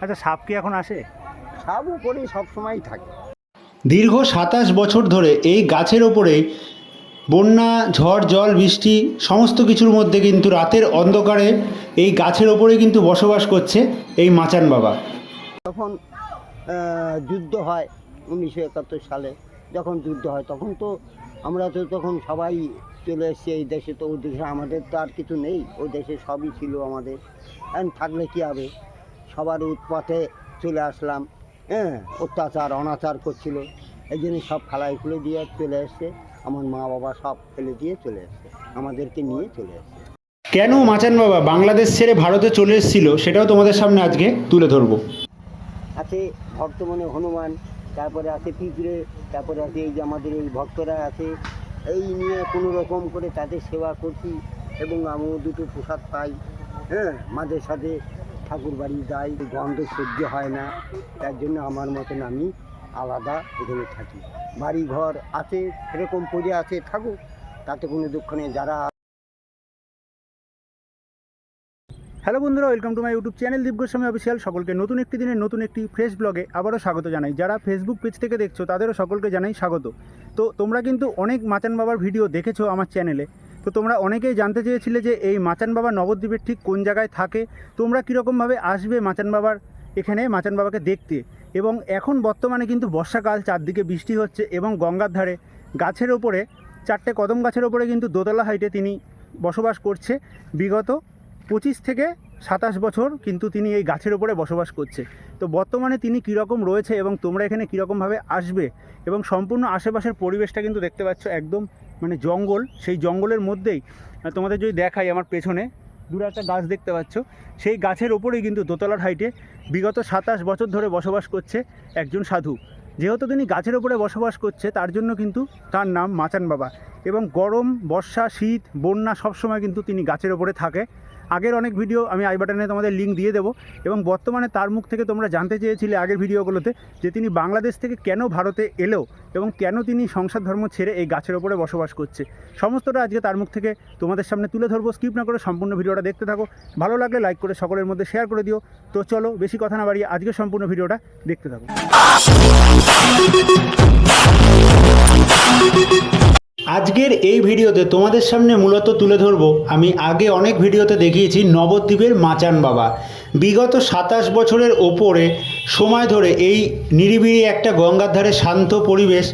আচ্ছা সাপ কি এখন আসে? সব উপরে সবসময়ই থাকে। দীর্ঘ সাতাশ বছর ধরে এই গাছের ওপরেই বন্যা ঝড় জল বৃষ্টি সমস্ত কিছুর মধ্যে কিন্তু রাতের অন্ধকারে এই গাছের ওপরে কিন্তু বসবাস করছে এই মাচান বাবা। তখন আহ, যুদ্ধ হয় উনিশশো একাত্তর সালে যখন যুদ্ধ হয় তখন তো আমরা তো তখন সবাই চলে এসেছি এই দেশে তো ওই দেশে আমাদের তো আর কিছু নেই ওই দেশে সবই ছিল আমাদের। এখন থাকলে কী হবে? সবার উৎপাতে চলে আসলাম হ্যাঁ অত্যাচার অনাচার করছিল। এই জন্য সব ফালাই খুলে দিয়ে চলে এসছে। আমার মা বাবা সব ফেলে দিয়ে চলে এসছে। আমাদেরকে নিয়ে চলে এসছে। কেন মাচান বাবা বাংলাদেশ ছেড়ে ভারতে চলে এসেছিল সেটাও তোমাদের সামনে আজকে তুলে ধরবো। আছে বর্তমানে হনুমান তারপরে আছে পিঁপড়ে তারপরে আছে এই যে আমাদের এই ভক্তরা আছে। এই নিয়ে কোনো রকম করে তাদের সেবা করছি এবং আমিও দুটো প্রসাদ পাই হ্যাঁ মাঝে সাঝে ঠাকুর বাড়ি যাই, গন্ধ সহ্য হয় না। তার জন্য আমার মতন আমি আলাদা এখানে থাকি। বাড়ি ঘর আছে সেরকম পড়ে আছে থাকুক তাতে কোনো দুঃখ নেই। যারা হ্যালো বন্ধুরা, welcome to my YouTube channel Deep Goswami official. সকলকে নতুন একটি দিনের নতুন একটি ফ্রেশ ব্লগে আবারও স্বাগত জানাই। যারা ফেসবুক পেজ থেকে দেখছ, তাদেরও সকলকে জানাই স্বাগত। তো তোমরা কিন্তু অনেক মাচান বাবার ভিডিও দেখেছ আমার চ্যানেলে। তো তোমরা অনেকেই জানতে চেয়েছিলে যে এই মাচান বাবা নবদ্বীপের ঠিক কোন জায়গায় থাকে। তোমরা কীরকমভাবে আসবে মাচান বাবার এখানে, মাচান বাবাকে দেখতে? এবং এখন বর্তমানে কিন্তু বর্ষাকাল, চারদিকে বৃষ্টি হচ্ছে এবং গঙ্গার ধারে গাছের ওপরে, চারটে কদম গাছের ওপরে কিন্তু দোতলা হাইটে তিনি বসবাস করছে। বিগত পঁচিশ থেকে সাতাশ বছর কিন্তু তিনি এই গাছের ওপরে বসবাস করছে। তো বর্তমানে তিনি কীরকম রয়েছে এবং তোমরা এখানে কীরকমভাবে আসবে? এবং সম্পূর্ণ আশেপাশের পরিবেশটা কিন্তু দেখতে পাচ্ছ একদম মানে জঙ্গল, সেই জঙ্গলের মধ্যেই তোমাদের যদি দেখাই আমার পেছনে, দূরে একটা গাছ দেখতে পাচ্ছ, সেই গাছের ওপরেই কিন্তু দোতলার হাইটে বিগত সাতাশ বছর ধরে বসবাস করছে একজন সাধু। যেহেতু তিনি গাছের ওপরে বসবাস করছে, তার জন্য কিন্তু তার নাম মাচান বাবা। এবং গরম, বর্ষা, শীত, বন্যা সবসময় কিন্তু তিনি গাছের ওপরে থাকে। আগের অনেক ভিডিও আমি আই বাটনে তোমাদের লিঙ্ক দিয়ে দেবো। এবং বর্তমানে তার মুখ থেকে তোমরা জানতে চেয়েছিলে আগের ভিডিওগুলোতে যে তিনি বাংলাদেশ থেকে কেন ভারতে এলো এবং কেন তিনি সংসার ধর্ম ছেড়ে এই গাছের ওপরে বসবাস করছে। সমস্তটা আজকে তার মুখ থেকে তোমাদের সামনে তুলে ধরবো। স্কিপ না করে সম্পূর্ণ ভিডিওটা দেখতে থাকো। ভালো লাগলে লাইক করে সকলের মধ্যে শেয়ার করে দিও। তো চলো, বেশি কথা না বাড়িয়ে আজকে সম্পূর্ণ ভিডিওটা দেখতে থাকো। আজকের এই ভিডিওতে তোমাদের সামনে মূলত তুলে ধরবো, আমি আগে অনেক ভিডিওতে দেখিয়েছি নবদ্বীপের মাচান বাবা। বিগত সাতাশ বছরের ওপরে সময় ধরে এই নিরিবিলি একটা গঙ্গার ধারে শান্ত পরিবেশ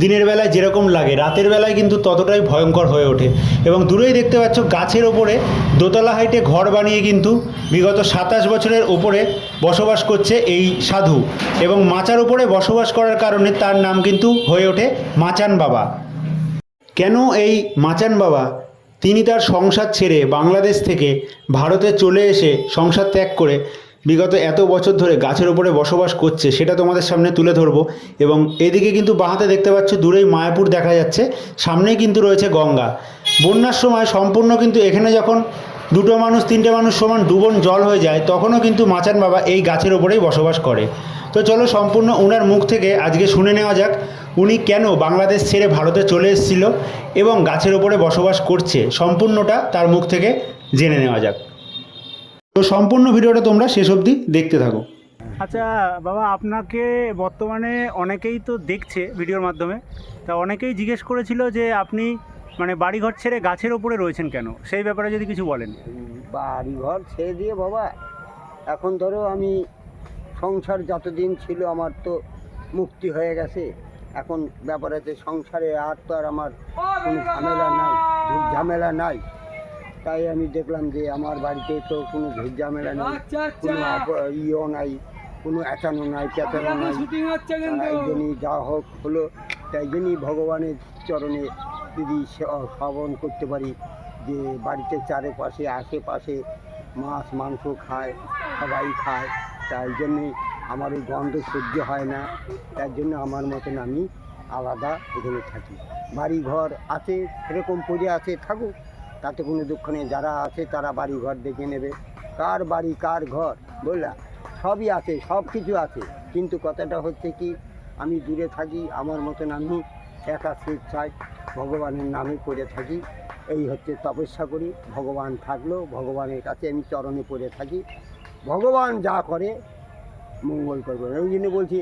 দিনের বেলায় যেরকম লাগে, রাতের বেলায় কিন্তু ততটাই ভয়ঙ্কর হয়ে ওঠে। এবং দূরেই দেখতে পাচ্ছ গাছের ওপরে দোতলা হাইটে ঘর বানিয়ে কিন্তু বিগত সাতাশ বছরের ওপরে বসবাস করছে এই সাধু। এবং মাচার ওপরে বসবাস করার কারণে তার নাম কিন্তু হয়ে ওঠে মাচান বাবা। কেন এই মাচান বাবা? তিনি তার সংসার ছেড়ে বাংলাদেশ থেকে ভারতে চলে এসে সংসার ত্যাগ করে বিগত এত বছর ধরে গাছের ওপরে বসবাস করছে, সেটা তোমাদের সামনে তুলে ধরবো। এবং এদিকে কিন্তু বাঁহাতে দেখতে পাচ্ছ, দূরেই মায়াপুর দেখা যাচ্ছে, সামনেই কিন্তু রয়েছে গঙ্গা। বন্যার সময় সম্পূর্ণ কিন্তু এখানে যখন দুটো মানুষ, তিনটে মানুষ সমান ডুবন জল হয়ে যায়, তখনও কিন্তু মাচান বাবা এই গাছের ওপরেই বসবাস করে। তো চলো সম্পূর্ণ ওনার মুখ থেকে আজকে শুনে নেওয়া যাক। উনি কেন বাংলাদেশ ছেড়ে ভারতে চলে এসেছিল এবং গাছের ওপরে বসবাস করছে সম্পূর্ণটা তার মুখ থেকে জেনে নেওয়া যাক। তো সম্পূর্ণ ভিডিওটা তোমরা শেষ অবধি দেখতে থাকো। আচ্ছা বাবা আপনাকে বর্তমানে অনেকেই তো দেখছে ভিডিওর মাধ্যমে। তা অনেকেই জিজ্ঞেস করেছিল যে আপনি মানে বাড়িঘর ছেড়ে গাছের ওপরে রয়েছেন কেন? সেই ব্যাপারে যদি কিছু বলেন। বাড়িঘর ছেড়ে দিয়ে বাবা এখন ধরো আমি সংসার যতদিন ছিল আমার তো মুক্তি হয়ে গেছে। এখন ব্যাপার আছে সংসারে আর তো আর আমার কোনো ঝামেলা নাই ঝুট ঝামেলা নাই। তাই আমি দেখলাম যে আমার বাড়িতে তো কোনো ঝুট ঝামেলা নেই কোনো ইয়েও নাই কোনো একানো নাই চেতানো নাই। তাই জন্যই যা হোক হলো তাই জন্যই ভগবানের চরণে যদি শ্রবণ করতে পারি যে বাড়িতে চারিপাশে আশেপাশে মাছ মাংস খায় সবাই খায় তাই জন্যে আমার ওই গন্ধ সহ্য হয় না। তার জন্য আমার মতন আমি আলাদা এখানে থাকি। বাড়ি ঘর আছে সেরকম পড়ে আছে, থাকুক। তাতে কোনো দুঃখ নেই। যারা আছে তারা বাড়ি ঘর দেখে নেবে। কার বাড়ি, কার ঘর বললা সবই আছে সব কিছু আছে। কিন্তু কথাটা হচ্ছে কি, আমি দূরে থাকি, আমার মতন আমি একা স্বেচ্ছায় ভগবানের নামে পড়ে থাকি। এই হচ্ছে তপস্যা করি। ভগবান থাকলেও ভগবানের কাছে আমি চরণে পড়ে থাকি। ভগবান যা করে মঙ্গল করবে। ওই জন্য বলছি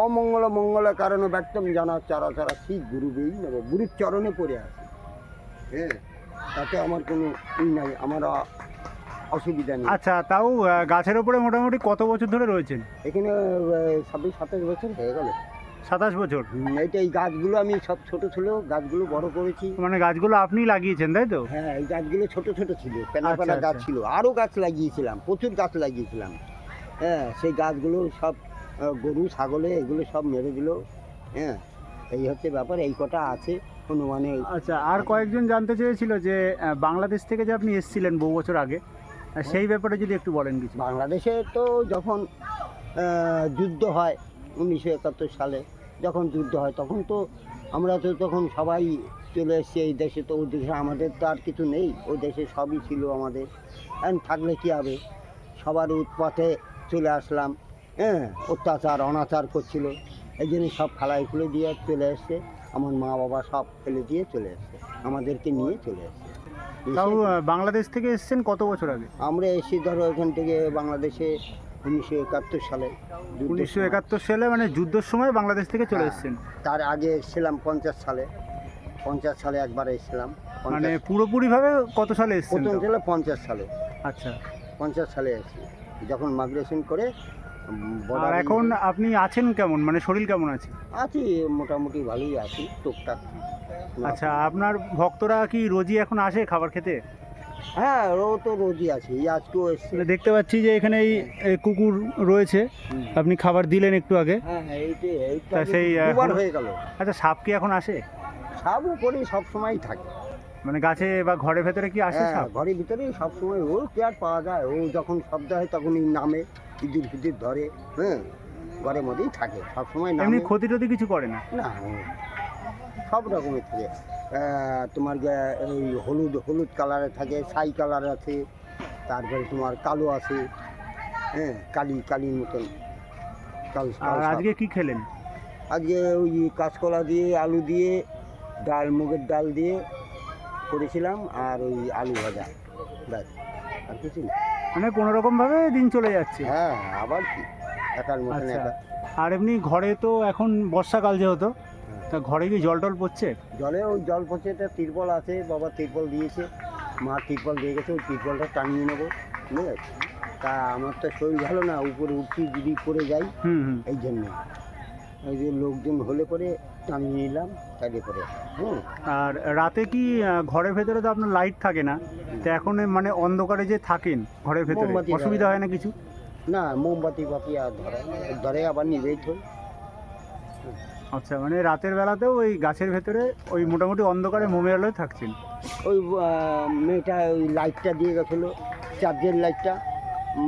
অমঙ্গল মঙ্গল কারণে ব্যক্তম জানা চারা চারা ঠিক গুরুবেই নেব গুরুর চরণে পড়ে আছে। হ্যাঁ তাতে আমার কোনো ই নাই আমার অসুবিধা নেই। আচ্ছা তাও গাছের ওপরে মোটামুটি কত বছর ধরে রয়েছেন? এখানে ছাব্বিশ সাতাশ বছর হয়ে গেল। সাতাশ বছর? এইটা এই গাছগুলো আমি সব ছোট ছিল গাছগুলো বড় করেছি। মানে গাছগুলো আপনি লাগিয়েছেন তাই তো? হ্যাঁ এই গাছগুলো ছোট ছোট ছিল পেনা আচ্ছা, পেনা গাছ আচ্ছা। ছিল আরও গাছ লাগিয়েছিলাম প্রচুর গাছ লাগিয়েছিলাম। হ্যাঁ সেই গাছগুলো সব গরু ছাগলে এগুলো সব মেরে দিল হ্যাঁ। এই হচ্ছে ব্যাপার এই কটা আছে কোনো মানে আচ্ছা আর কয়েকজন জানতে চেয়েছিল যে বাংলাদেশ থেকে যে আপনি এসেছিলেন বহু বছর আগে সেই ব্যাপারে যদি একটু বলেন কিছু। বাংলাদেশে তো যখন যুদ্ধ হয় উনিশশো একাত্তর সালে যখন যুদ্ধ হয় তখন তো আমরা তো তখন সবাই চলে এসেছি এই দেশে তো ওই দেশে আমাদের তো আর কিছু নেই ওই দেশে সবই ছিল আমাদের। এখন থাকলে কী হবে? সবার উৎপাতে চলে আসলাম হ্যাঁ অত্যাচার অনাচার করছিল। এই জন্য সব ফালাই খুলে দিয়ে চলে এসছে। আমার মা বাবা সব ফেলে দিয়ে চলে এসছে আমাদেরকে নিয়ে চলে এসছে। তাও বাংলাদেশ থেকে এসেছেন কত বছর আগে? আমরা এসে ধরো এখান থেকে বাংলাদেশে উনিশশো একাত্তর সালে উনিশশো একাত্তর সালে মানে যুদ্ধের সময় বাংলাদেশ থেকে চলে হ্যাঁ। এসেছেন। তার আগে এসেছিলাম পঞ্চাশ সালে। পঞ্চাশ সালে একবার এসেছিলাম। মানে পুরোপুরিভাবে কত সালে তাও? ছিল পঞ্চাশ সালে। আচ্ছা। পঞ্চাশ সালে এসেছি। যখন মাইগ্রেশন করে আর এখন আপনি আছেন কেমন? মানে শরীর কেমন আছে? আছি মোটামুটি ভালোই আছি টুকটাক। আচ্ছা আপনার ভক্তরা কি রোজই এখন আসে খাবার খেতে? হ্যাঁ ও তো রোজই আছে এই আজকেও এসছে। মানে দেখতে পাচ্ছি যে এখানে এই এই কুকুর রয়েছে। আপনি খাবার দিলেন একটু আগে। হ্যাঁ হ্যাঁ এইটা সেই, দুবার হয়ে গেল। আচ্ছা সাপ কি এখন আসে? সাপ উপরেই সব সময় থাকে। মানে গাছে বা ঘরের ভেতরে কি আসে হ্যাঁ, সাপ? ঘরের ভিতরে সবসময় ও কেয়ার পাওয়া যায়। ও যখন শব্দ হয় তখনই নামে ইঁদুর ফিদির ধরে হ্যাঁ ঘরের মধ্যেই থাকে। সবসময় নামে। এমনি ক্ষতি টতি কিছু করে না? না সব রকমের থাকে। তোমার যে- এই হলুদ হলুদ কালারে থাকে ছাই কালার আছে তারপরে তোমার কালো আছে হ্যাঁ কালি কালির মতন। কাল আর কাল আজকে কি খেলেন? আজকে ওই কাঁচকলা দিয়ে আলু দিয়ে ডাল মুগের ডাল দিয়ে করেছিলাম আর ওই আলু ভাজা ব্যাস আর কিছু না। মানে কোনো রকম ভাবে দিন চলে যাচ্ছে? হ্যাঁ আবার কি? একার মতন আচ্ছা। একা আর এমনি ঘরে তো এখন বর্ষাকাল যেহেতু তা ঘরে কি জল টল পড়ছে? জলে ওই জল পড়ছে একটা তিরপল আছে বাবা তিরপল দিয়েছে মা তিরপল দিয়ে গেছে ওই তিরপলটা টানিয়ে নেব বুঝলে? তা আমার তো শরীর ভালো না উপরে উঠছি যদি পড়ে যাই হুম হুম। এই জন্য। ওই যে লোকজন হলে পরে টানিয়ে নিলাম তাই করে হুম। আর রাতে কি আহ, ঘরের ভেতরে তো আপনার লাইট থাকে না? তো এখন এ মানে অন্ধকারে যে থাকেন ঘরের ভেতরে মোমবাতি অসুবিধা হয় না কিছু? না মোমবাতি বাতি আর ধরে ধরে আবার নিবেই থই আচ্ছা মানে রাতের বেলাতেও ওই গাছের ভেতরে ওই মোটামুটি অন্ধকারে মোমের আলোয় থাকছেন? ওই আহ, মেয়েটা ওই লাইটটা দিয়ে গেছিল চার্জের লাইটটা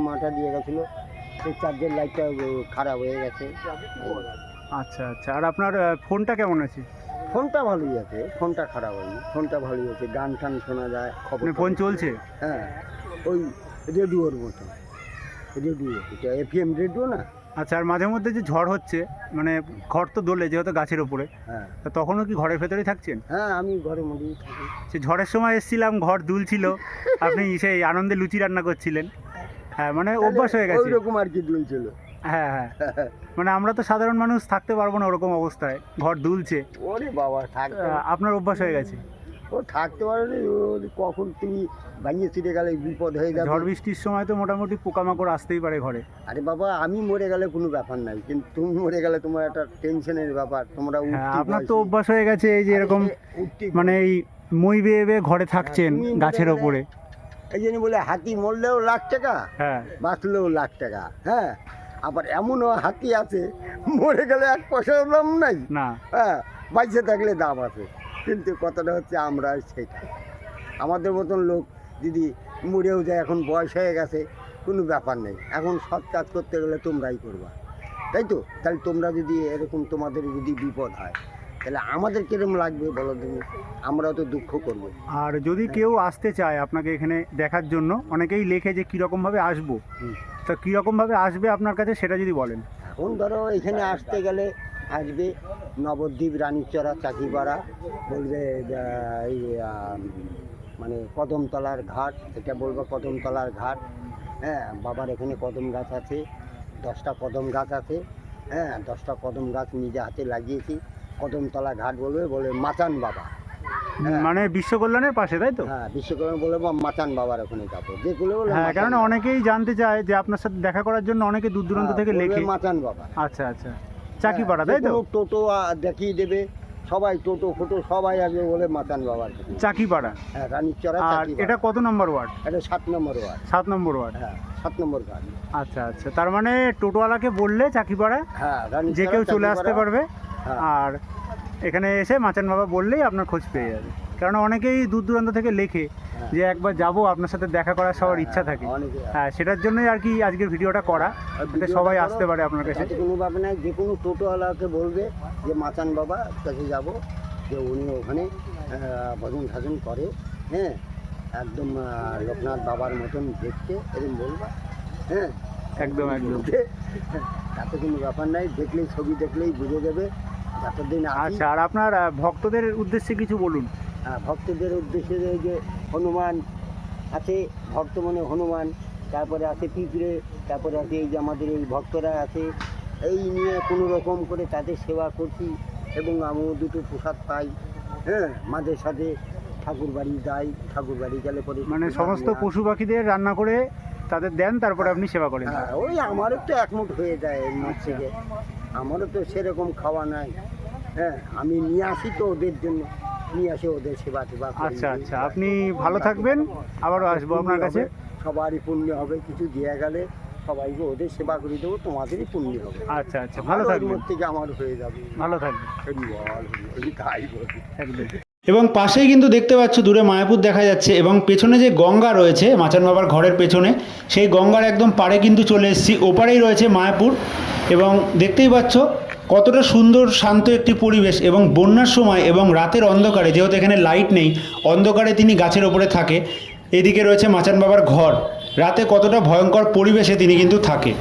মাটা দিয়ে গেছিল। সেই চার্জের লাইটটা ও, খারাপ হয়ে গেছে। আচ্ছা আচ্ছা। আর আপনার ফোনটা কেমন আছে? ফোনটা ভালোই আছে ফোনটা খারাপ হয়নি ফোনটা ভালোই আছে গান টান শোনা যায় খবর মানে ফোন চলছে? হ্যাঁ ওই রেডিওর মতো রেডিও এটা এফএম রেডিও না? আচ্ছা আর মাঝে মধ্যে যে ঝড় হচ্ছে মানে ঘর তো দোলে যেহেতু গাছের ওপরে হ্যাঁ। তা তখনও কি ঘরের ভেতরেই থাকছেন? হ্যাঁ আমি ঘরের মধ্যেই থাকি। সে ঝড়ের সময় এসেছিলাম ঘর দুলছিল আপনি সেই আনন্দে লুচি রান্না করছিলেন। হ্যাঁ মানে অভ্যাস হয়ে গেছে। ওই রকম আর কি দুল ছিল হ্যাঁ হ্যাঁ। মানে আমরা তো সাধারণ মানুষ থাকতে পারব না ওরকম অবস্থায়। ঘর দুলছে। ওরে বাবা থাকতে আপনার অভ্যাস হয়ে গেছে? ও থাকতে পারে কখন তুমি ভাঙিয়ে ছিটে গেলে বিপদ হয়ে যাবে। ঝড় বৃষ্টির সময় তো মোটামুটি পোকামাকড় আসতেই পারে ঘরে। আরে বাবা আমি মরে গেলে কোনো ব্যাপার নাই কিন্তু তুমি মরে গেলে তোমার একটা টেনশনের ব্যাপার তোমরা হ্যাঁ আপনার তো অভ্যাস হয়ে গেছে এই যে এরকম মানে এই মই বেয়ে বেয়ে ঘরে থাকছেন গাছের ওপরে। এই জন্য বলে হাতি মরলেও লাখ টাকা হ্যাঁ। বাঁচলেও লাখ টাকা হ্যাঁ। আবার এমনও হাতি আছে মরে গেলে এক পয়সার দাম নাই। না। হ্যাঁ বাইসে থাকলে দাম আছে। কিন্তু কথাটা হচ্ছে আমরা সেটা আমাদের মতন লোক যদি মরেও যায় এখন বয়স হয়ে গেছে কোনো ব্যাপার নেই। এখন সৎ কাজ করতে গেলে তোমরাই করবা। তাই তো? তাহলে তোমরা যদি এরকম তোমাদের যদি বিপদ হয় তাহলে আমাদের কিরম লাগবে বলো তুমি? আমরাও তো দুঃখ করব। আর যদি কেউ আসতে চায় আপনাকে এখানে দেখার জন্য অনেকেই লেখে যে কীরকমভাবে আসব। তো কীরকমভাবে আসবে আপনার কাছে সেটা যদি বলেন? এখন ধরো এখানে আসতে গেলে আসবে নবদ্বীপ, রানীচড়া, চাকিপাড়া, বলবে এই মানে কদমতলার ঘাট, এটা বলব কদমতলার ঘাট। হ্যাঁ বাবার এখানে কদম গাছ আছে, দশটা কদম গাছ আছে। হ্যাঁ দশটা কদম গাছ নিজে হাতে লাগিয়েছি। কদমতলা ঘাট বলবে বলে মাচান বাবা। মানে বিশ্ব কল্যাণের পাশে তাই তো? হ্যাঁ বিশ্বকর্মা বলে মাচান বাবার ওখানে যাব। যেগুলো হ্যাঁ কেননা অনেকেই জানতে চায় যে আপনার সাথে দেখা করার জন্য অনেকে দূর দূরান্ত হ্যাঁ, থেকে লেখে। মাচান বাবা। আচ্ছা আচ্ছা। চাকিপাড়া তাই তো? টোটো দেখিয়ে দেবে। সবাই টোটো ফোটো সবাই আসবে বলে মাচান বাবার। চাকিপাড়া? হ্যাঁ রানীর চড়া আর এটা কত নম্বর ওয়ার্ড? এটা সাত নম্বর ওয়ার্ড। সাত নম্বর ওয়ার্ড? হ্যাঁ সাত নম্বর গাড়ি আচ্ছা আচ্ছা। তার মানে টোটোওয়ালাকে বললে চাকিপাড়া? হ্যাঁ যে কেউ চলে আসতে পারবে। হ্যাঁ। আর এখানে এসে মাচান বাবা বললেই আপনার খোঁজ পেয়ে যাবে। কারণ অনেকেই দূর দূরান্ত থেকে লেখে হ্যাঁ। যে একবার যাব আপনার সাথে দেখা করার সবার ইচ্ছা থাকে। অনেকে। হ্যাঁ সেটার জন্যই আর কি আজকের ভিডিওটা করা যাতে সবাই আসতে পারে আপনার কাছে। তাতে কোনো ব্যাপার নাই যে কোনো টোটোওয়ালাকে বলবে যে মাচান বাবা কাছে যাব। যে উনি ওখানে ভজন ঠাজন করে হ্যাঁ একদম লোকনাথ বাবার মতন দেখতে এরকম বলবা হ্যাঁ। একদম একদম। তাতে কোনো ব্যাপার নাই দেখলেই ছবি দেখলেই বুঝে যাবে। যতদিন আছি। আচ্ছা আর আপনার ভক্তদের উদ্দেশ্যে কিছু বলুন। আহ, ভক্তদের উদ্দেশ্যে যে- যে হনুমান আছে ভক্ত মনে হনুমান তারপরে আছে পিঁপড়ে তারপরে আছে এই যে আমাদের এই ভক্তরা আছে এই নিয়ে কোনো রকম করে তাদের সেবা করছি এবং আমিও দুটো প্রসাদ পাই। হ্যাঁ মাঝে সাথে ঠাকুর বাড়ি যাই ঠাকুর বাড়ি গেলে পরে মানে সমস্ত পশু পাখিদের রান্না করে তাদের দেন তারপরে আপনি সেবা করেন। হ্যাঁ ওই আমারও তো একমুট হয়ে যায় এর মাছ থেকে। আমারও তো সেরকম খাওয়া নাই। হ্যাঁ আমি নিয়ে আসি তো ওদের জন্য। নিয়ে আসি ওদের সেবা টেবা আচ্ছা আচ্ছা আপনি ভালো থাকবেন। আবারও আসব আপনার কাছে। সবারই পুণ্য হবে কিছু দিয়ে গেলে সবাইকে ওদের সেবা করে দেবো তোমাদেরই পুণ্য হবে। আচ্ছা আচ্ছা ভালো থাকবেন। থেকে আমার হয়ে যাবে। ভালো এই তাই বলি। এবং পাশেই কিন্তু দেখতে পাচ্ছ দূরে মায়াপুর দেখা যাচ্ছে এবং পেছনে যে গঙ্গা রয়েছে মাচান বাবার ঘরের পেছনে সেই গঙ্গার একদম পাড়ে কিন্তু চলে এসেছি। ওপারেই রয়েছে মায়াপুর। এবং দেখতেই পাচ্ছ কতটা সুন্দর, শান্ত একটি পরিবেশ এবং বন্যার সময় এবং রাতের অন্ধকারে, যেহেতু এখানে লাইট নেই, অন্ধকারে তিনি গাছের ওপরে থাকে। এদিকে রয়েছে মাচান বাবার ঘর। রাতে কতটা ভয়ঙ্কর পরিবেশে তিনি কিন্তু থাকে।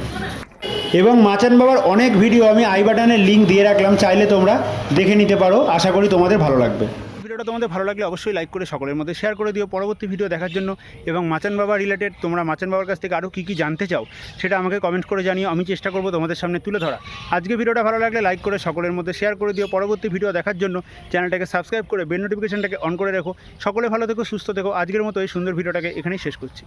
এবং মাচান বাবার অনেক ভিডিও আমি আই বাটনের লিঙ্ক দিয়ে রাখলাম, চাইলে তোমরা দেখে নিতে পারো। আশা করি তোমাদের ভালো লাগবে। ভিডিওটা তোমাদের ভালো লাগলে অবশ্যই লাইক করে সকলের মধ্যে শেয়ার করে দিও। পরবর্তী ভিডিও দেখার জন্য এবং মাচান বাবা রিলেটেড তোমরা মাচান বাবার কাছ থেকে আরও কী কী জানতে চাও সেটা আমাকে কমেন্ট করে জানিও। আমি চেষ্টা করব তোমাদের সামনে তুলে ধরা। আজকে ভিডিওটা ভালো লাগলে লাইক করে সকলের মধ্যে শেয়ার করে দিও। পরবর্তী ভিডিও দেখার জন্য চ্যানেলটাকে সাবস্ক্রাইব করে বেল নোটিফিকেশনটাকে অন করে রেখো। সকলে ভালো থেকো, সুস্থ থেকো। আজকের মতো এই সুন্দর ভিডিওটাকে এখানেই শেষ করছি।